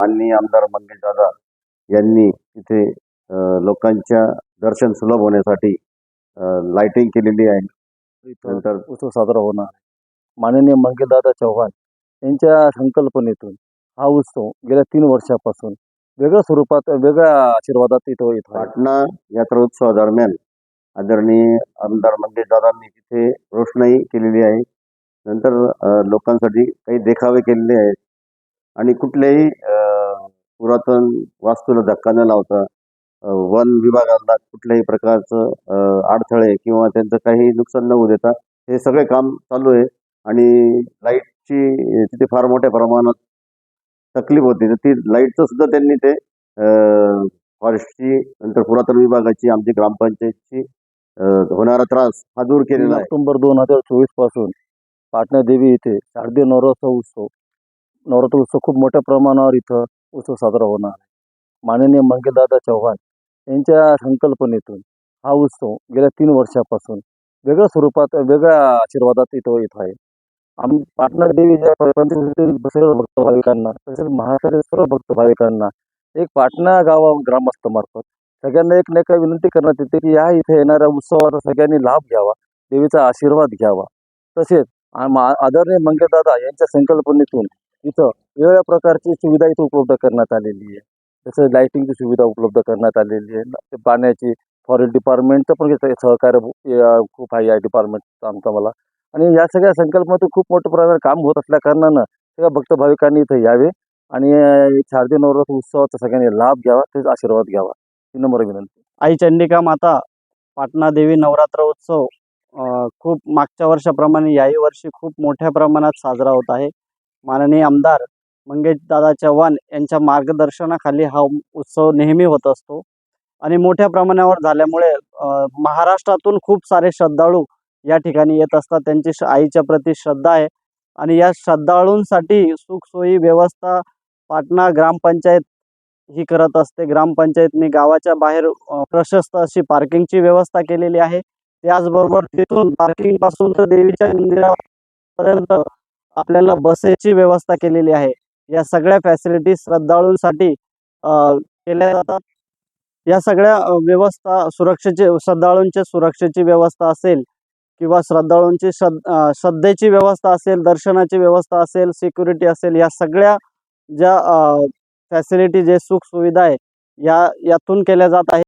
माननीय आमदार मंगेश दादा यांनी इथे अ, लोकांच्या दर्शन सुलभ होण्यासाठी लाइटिंग केलेली आहे. नंतर उत्सव साजरा होणार. माननीय मंगलदादा चव्हाण यांच्या संकल्पनेतून हा उत्सव गेल्या तीन वर्षापासून वेगळ्या स्वरूपात वेगळ्या आशीर्वादात इथं येत पाटणा यात्रोत्सवादरम्यान आदरणीय आमदार मंगेश दादांनी तिथे रोषणाई केलेली आहे. नंतर लोकांसाठी काही देखावे केलेले आहेत. आणि कुठल्याही पुरातन वास्तूला धक्का न लावता वन विभागाला कुठल्याही प्रकारचं अडथळे किंवा त्यांचं काही नुकसान न होऊ देता हे सगळे काम चालू आहे. आणि लाईटची तिथे फार मोठ्या प्रमाणात तकलीफ होती. तर ती लाईटचं सुद्धा त्यांनी ते फॉरेस्टची नंतर पुरातन विभागाची आमची ग्रामपंचायतची होणारा त्रास हा दूर केलेला ऑक्टोबर दोन हजार चोवीसपासून पाटणा देवी इथे शारदीय नवरात्र उत्सव नवरात्र उत्सव खूप मोठ्या प्रमाणावर इथं उत्सव साजरा होणार आहे. माननीय मंगलदादा चव्हाण यांच्या संकल्पनेतून हा उत्सव गेल्या तीन वर्षापासून वेगळ्या स्वरूपात वेगळ्या आशीर्वादात इथं येत आहे. आम्ही पाटणा देवी ज्या सर्व भक्त भाविकांना तसेच महाराष्ट्रातील सर्व भक्त भाविकांना एक पाटणा गावा ग्रामस्थामार्फत सगळ्यांना एक नाही विनंती करण्यात येते की या इथे येणाऱ्या उत्सवाचा सगळ्यांनी लाभ घ्यावा देवीचा आशीर्वाद घ्यावा. तसेच आदरणीय मंगलदादा यांच्या संकल्पनेतून इथं वेगवेगळ्या प्रकारची सुविधा इथं उपलब्ध करण्यात आलेली आहे. जसं लाईटिंगची सुविधा उपलब्ध करण्यात आलेली आहे. पाण्याची फॉरेस्ट डिपार्टमेंटचं पण सहकार्य खूप आहे या डिपार्टमेंटचं आमचं मला. आणि या सगळ्या संकल्पनेतून खूप मोठ्या प्रमाणात काम होत असल्या कारणानं सगळ्या भक्त भाविकांनी इथं यावे आणि अं, शारदीय नवरात्र उत्सवाचा सगळ्यांनी लाभ घ्यावा तेच आशीर्वाद घ्यावा. ही नम्र विनंती. आई चंडिका माता पाटणा देवी नवरात्र उत्सव खूप मागच्या वर्षाप्रमाणे याही वर्षी खूप मोठ्या प्रमाणात साजरा होत आहे. माननीय आमदार मंगेश दादा चव्हाण यांच्या मार्गदर्शनाखाली हा उत्सव नेहमी होत असतो. आणि मोठ्या प्रमाणावर झाल्यामुळे महाराष्ट्रातून खूप सारे श्रद्धाळू या ठिकाणी येत असतात. त्यांची आईच्या प्रती श्रद्धा आहे. आणि या श्रद्धाळूंसाठी सुखसोयी व्यवस्था पाटणा ग्रामपंचायत ही करत असते. ग्रामपंचायतने गावाच्या बाहेर प्रशस्त अशी पार्किंगची व्यवस्था केलेली आहे. त्याचबरोबर तिथून पार्किंगपासून तर देवीच्या मंदिरापर्यंत आपल्याला बसेसची व्यवस्था केलेली आहे. या सगळ्या फॅसिलिटी श्रद्धाळूंसाठी केल्या जातात. या सगळ्या व्यवस्था सुरक्षेची श्रद्धाळूंच्या सुरक्षेची व्यवस्था असेल किंवा श्रद्धाळूंची श्रद् श्रद्धेची व्यवस्था असेल दर्शनाची व्यवस्था असेल सिक्युरिटी असेल या सगळ्या ज्या फॅसिलिटी जे सुख सुविधा आहे या यातून केल्या जात आहे